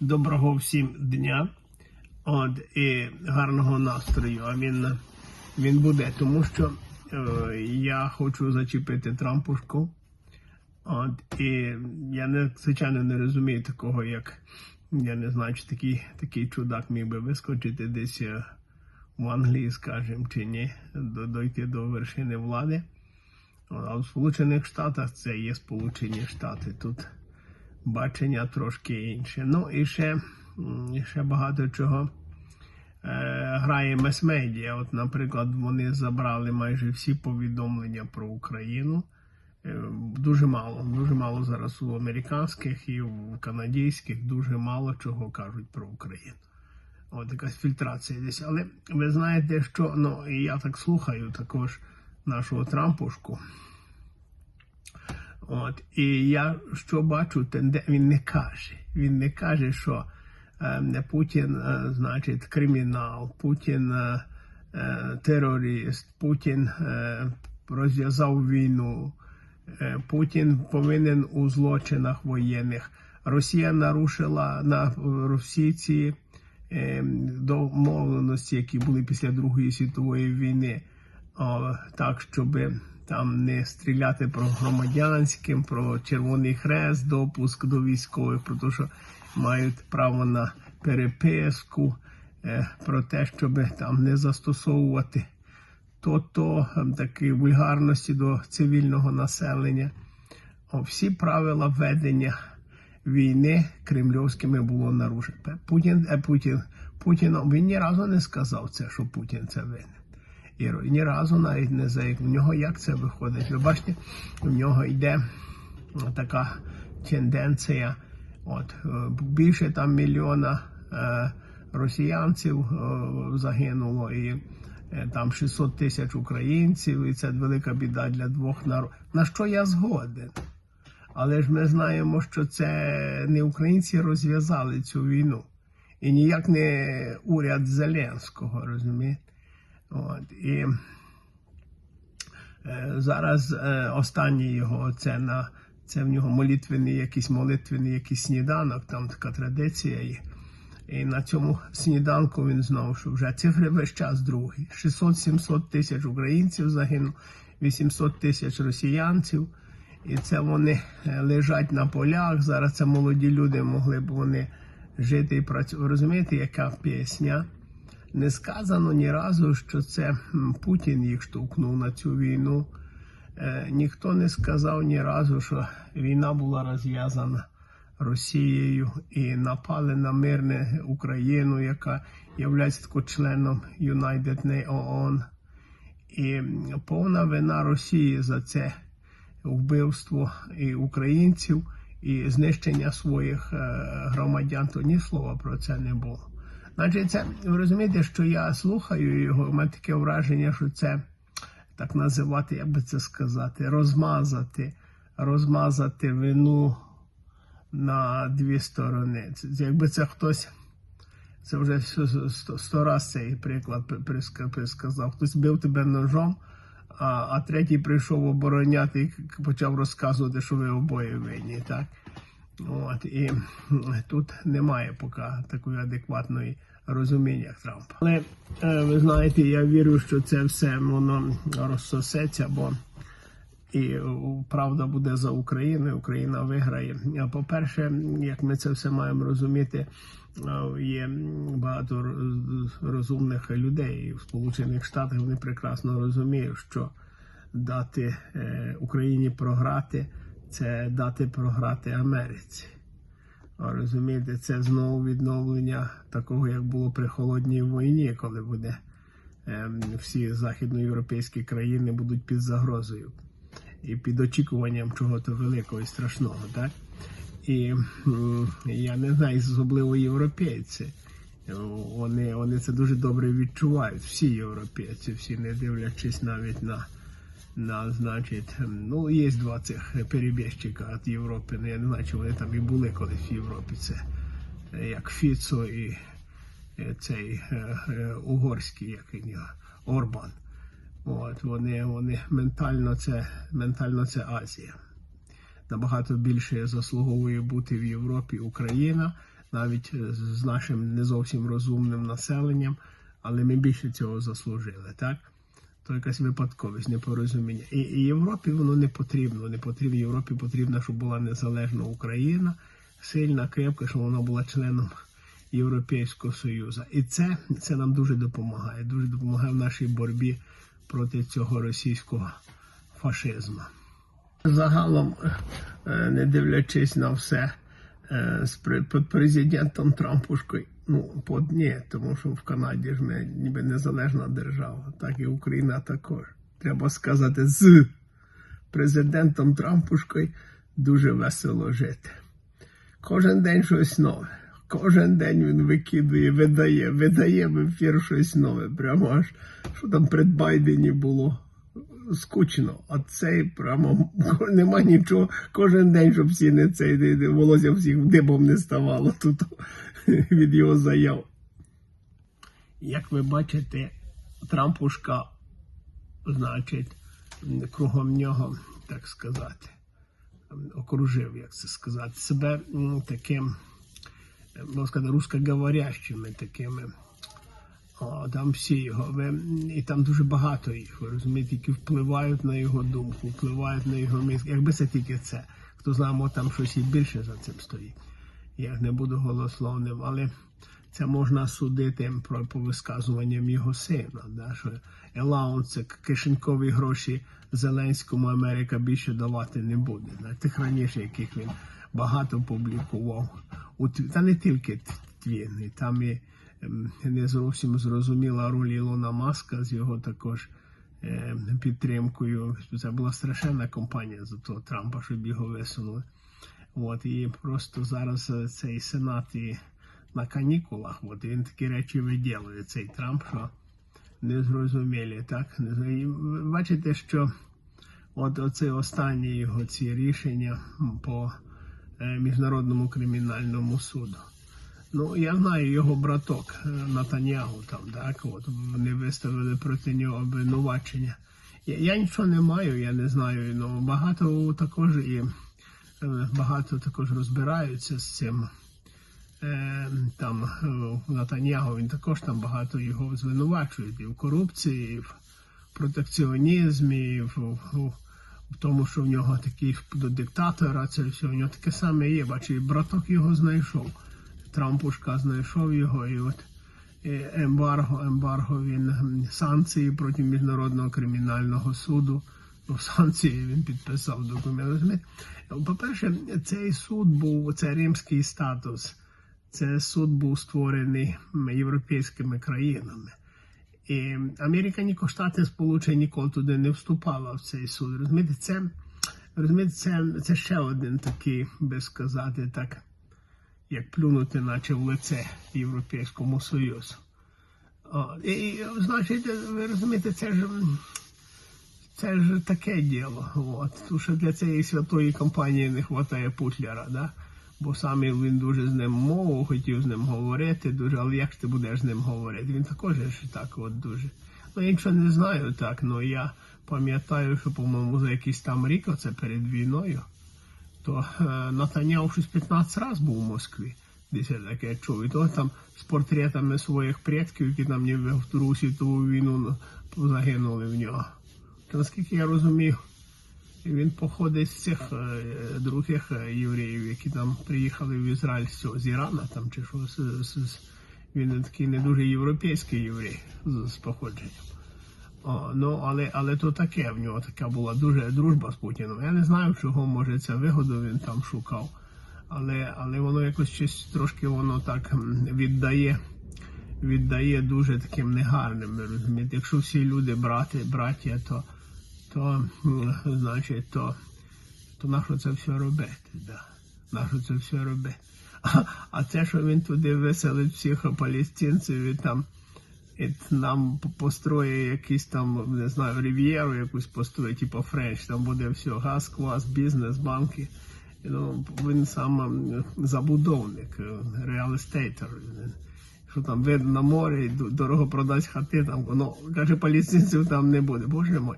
доброго всім дня. От, і гарного настрою. А він, він буде, тому що е, я хочу зачепити Трампушку. От, і я не, звичайно не розумію такого, як я не знаю, чи такий, такий чудак міг би вискочити десь е, в Англії, скажімо, чи ні, до, дойти до вершини влади. А в Сполучених Штатах це є Сполучені Штати. Тут бачення трошки інше. Ну і ще, ще багато чого е, грає мес-медіа. От, наприклад, вони забрали майже всі повідомлення про Україну. Е, Дуже мало, дуже мало зараз у американських і у канадійських дуже мало чого кажуть про Україну. От якась фільтрація десь. Але ви знаєте, що ну і я так слухаю також нашого Трампушку. От, і я що бачу, тенде, він не каже. Він не каже, що е, Путін, е, значить, кримінал, Путін е, е, терорист, Путін е, розв'язав війну, е, Путін повинен у злочинах воєнних. Росія нарушила на всі ці е, домовленості, які були після Другої світової війни, о, так, щоб там не стріляти про громадянським, про Червоний Хрест, допуск до військових, про те, що мають право на переписку, е, про те, щоб там не застосовувати то-то такі вульгарності до цивільного населення. О, всі правила ведення війни кремльовськими було нарушено. Путін, е, Путін, Путін, він ні разу не сказав це, що Путін це винен. І ні разу навіть не заявив. В нього як це виходить? Ви бачите, в нього йде така тенденція. От е, більше там мільйона е, росіянців е, загинуло, і е, там 600 тисяч українців, і це велика біда для двох народів. На що я згоден? Але ж ми знаємо, що це не українці розв'язали цю війну. І ніяк не уряд Зеленського, розумієте? От, і е, зараз е, останній його це на це в нього молитвений якийсь молитвений якийсь сніданок, там така традиція є. І на цьому сніданку він знову, що вже цифри весь час другі. 600-700 тисяч українців загинуло, 800 тисяч росіянців. І це вони е, лежать на полях. Зараз це молоді люди могли б вони жити і працювати. Розумієте, яка пісня? Не сказано ні разу, що це Путін їх штовхнув на цю війну. Е, ніхто не сказав ні разу, що війна була розв'язана Росією і напали на мирне Україну, яка є членом United ООН. І повна вина Росії за це вбивство і українців, і знищення своїх е, громадян, то ні слова про це не було. Значить, це ви розумієте, що я слухаю його, у мене таке враження, що це так називати, як би це сказати, розмазати, розмазати вину на дві сторони. Це, якби це хтось. Це вже сто, сто, сто раз цей приклад присказав. Хтось бив тебе ножом, а, а третій прийшов обороняти і почав розказувати, що ви обоє винні. Так? От, і тут немає поки такої адекватної розуміння Трампа. Але е, ви знаєте, я вірю, що це все воно розсосеться, бо і правда буде за Україною, Україна виграє. По-перше, як ми це все маємо розуміти, е, є багато розумних людей в Сполучених Штатах. Вони прекрасно розуміють, що дати е, Україні програти це дати програти Америці. Розумієте, це знову відновлення такого, як було при холодній війні, коли буде ем, всі західноєвропейські країни будуть під загрозою і під очікуванням чого-то великого і страшного, так? І я не знаю, особливо європейці. Вони, вони це дуже добре відчувають. Всі європейці, всі не дивлячись навіть на, на значить, ну, є два цих перебіжчика від Європи. Ну, я не знаю, чи вони там і були колись в Європі. Це е, як Фіцо і е, цей е, угорський, як він Орбан. От, вони, вони ментально це, ментально це Азія. Набагато більше заслуговує бути в Європі Україна. навіть з нашим не зовсім розумним населенням, але ми більше цього заслужили, так? То якась випадковість, непорозуміння. І, і Європі воно не потрібно. Не потрібно Європі потрібно, щоб була незалежна Україна, сильна, крепка, щоб вона була членом Європейського Союзу. І це, це нам дуже допомагає. Дуже допомагає в нашій боротьбі проти цього російського фашизму. Загалом, е, не дивлячись на все, е, з пре- президентом Трампушкою, ну, под ні, тому що в Канаді ж ми ніби незалежна держава, так і Україна також. Треба сказати, з президентом Трампушкою дуже весело жити. Кожен день щось нове. Кожен день він викидує, видає, видає в ефір щось нове. Прямо аж що там при Байдені було скучно. А цей прямо нема нічого. Кожен день, щоб всі не цей волосся всіх дибом не ставало тут від його заяв. Як ви бачите, Трампушка, значить, кругом нього, так сказати, окружив, як це сказати, себе таким, можна сказати, русскоговорящими такими. О, там всі його. Ви, і там дуже багато їх, ви розумієте, які впливають на його думку, впливають на його мізк. Якби це тільки це. Хто знає, може, там щось і більше за цим стоїть. Я не буду голословним, але це можна судити про по висказуванням його сина. Да, що елаунси, кишенькові гроші Зеленському Америка більше давати не буде. Да, тих раніше, яких він багато публікував. У, та не тільки твіни, там і ем, не зовсім зрозуміла роль Ілона Маска з його також е, підтримкою. Це була страшенна кампанія за того Трампа, щоб його висунули. От, і просто зараз е, цей сенат і на канікулах, от, він такі речі виділує, цей Трамп, що незрозумілі, так? Не і Бачите, що от оце останні його ці рішення по е, Міжнародному кримінальному суду. Ну, я знаю його браток е, там, так, от вони виставили проти нього обвинувачення. Я, я нічого не маю, я не знаю. Ну, багато також і багато також розбираються з цим. Е, там е, в Натаньягу він також там багато його звинувачують і в корупції, і в протекціонізмі, і в, в, тому, що в нього такий до диктатора, це все, в нього таке саме є. Бачу, і браток його знайшов. Трампушка знайшов його, і от е, ембарго, ембарго він санкції проти міжнародного кримінального суду. Ну, санкції він підписав документ. По-перше, цей суд був, це римський статус. Це суд був створений європейськими країнами. І Америка, ні Штати Сполучені ніколи туди не вступала в цей суд. Розумієте, це, розумієте, це, це ще один такий, би сказати, так, як плюнути, наче в лице Європейському Союзу. О, і, і, значить, ви розумієте, це ж, це ж таке діло. От. Тому що для цієї святої компанії не вистачає Путлера, да? бо саме він дуже з ним мову, хотів з ним говорити, дуже, але як ти будеш з ним говорити? Він також ж так от дуже. Ну, я нічого не знаю так, але я пам'ятаю, що, по-моєму, за якийсь там рік, оце перед війною, то е, Натаняу щось 15 разів був у Москві. Десь я таке чув. І то там з портретами своїх предків, які там в Другу світову війну ну, загинули в нього. Наскільки я розумію, він походить з цих е, других е, євреїв, які там приїхали в Ізраїль з цього, з Ірана там чи що. З, з, він такий не дуже європейський єврей з, з походженням. О, ну, але, але то таке в нього така була дуже дружба з Путіним. Я не знаю, чого може це вигоду він там шукав. Але, але воно якось щось трошки воно так віддає, віддає дуже таким негарним. Розумієте? Якщо всі люди брати, браття, то, то значить, то, то нащо це все робити? Да. Нащо це все робити? А, а те, що він туди виселить всіх палестинців і там і нам п- построє якийсь там, не знаю, рів'єру якусь построє, типу Френч, там буде все, газ, квас, бізнес, банки. Ну, він сам забудовник, реалістейтер. Що там видно на море, і дорого продасть хати, там, ну, каже, палестинців там не буде. Боже мой.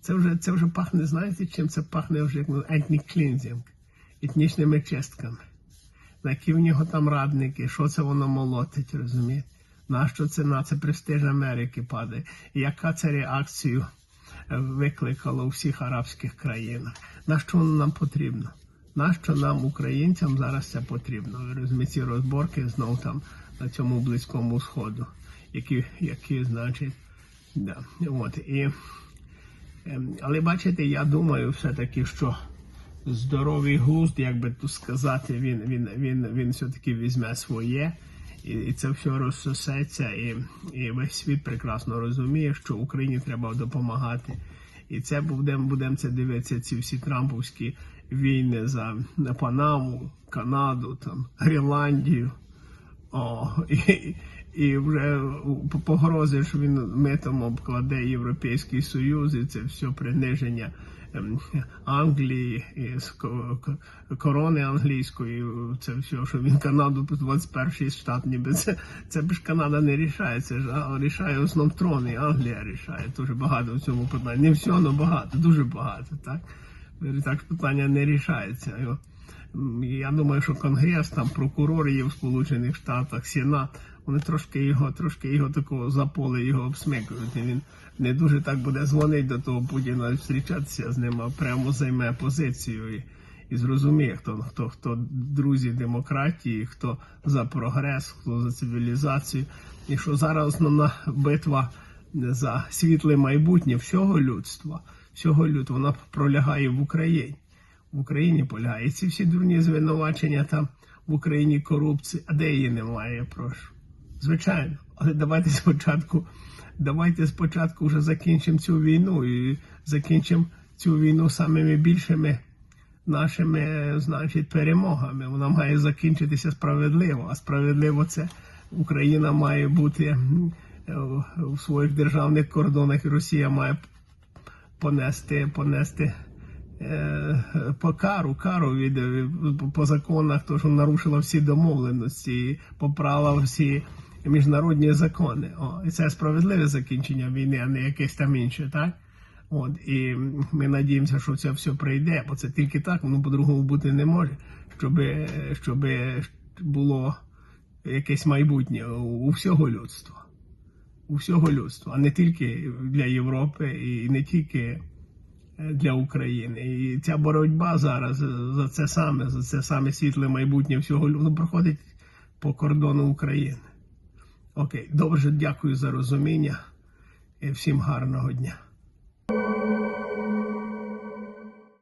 Це вже, це вже пахне, знаєте, чим це пахне вже cleansing, етнічними чистками. на які в нього там радники, що це воно молотить, розумієте? Нащо це на це престиж Америки падає? І яка це реакцію е, викликало у всіх арабських країнах? Нащо воно нам потрібно? Нащо нам, українцям, зараз це потрібно? Ви розумієте, ці розборки знову там на цьому близькому сходу, які, які значить, да. От, і, але бачите, я думаю все-таки, що здоровий глузд, як би тут сказати, він, він, він, він все-таки візьме своє, і, і це все розсосеться, і, і весь світ прекрасно розуміє, що Україні треба допомагати. І це будемо будем це дивитися, ці всі трамповські війни за Панаму, Канаду, там, Гренландію. О, і, і вже по- погрози, що він митом обкладе Європейський Союз, і це все приниження ем, Англії, корони англійської, це все, що він Канаду 21 штат, ніби це, це ж Канада не рішає, це ж рішає в основному трон, і Англія рішає. Дуже багато в цьому питанні. Не все, але багато, дуже багато, так? Так питання не рішається. Я думаю, що Конгрес, там прокурори є в Сполучених Штатах, Сенат, вони трошки його, трошки його такого за поле його обсмикують. І він не дуже так буде дзвонити до того Путіна, зустрічатися з ним, а прямо займе позицію і, і зрозуміє, хто, хто, хто друзі демократії, хто за прогрес, хто за цивілізацію. І що зараз основна битва за світле майбутнє всього людства, всього людства, вона пролягає в Україні в Україні полягає. І ці всі дурні звинувачення там в Україні корупції, а де її немає, прошу. Звичайно, але давайте спочатку, давайте спочатку вже закінчимо цю війну і закінчимо цю війну самими більшими нашими, значить, перемогами. Вона має закінчитися справедливо. А справедливо це Україна має бути е, в своїх державних кордонах, і Росія має понести, понести е, по кару, кару від по законах, то що нарушила всі домовленості, попрала всі міжнародні закони. О, і це справедливе закінчення війни, а не якесь там інше, так? От, і ми надіємося, що це все прийде, бо це тільки так, воно по-другому бути не може, щоб, щоб було якесь майбутнє у всього людства. У всього людства, а не тільки для Європи і не тільки е, для України. І ця боротьба зараз за це саме, за це саме світле майбутнє всього людства проходить по кордону України. Окей, добре, дякую за розуміння і всім гарного дня.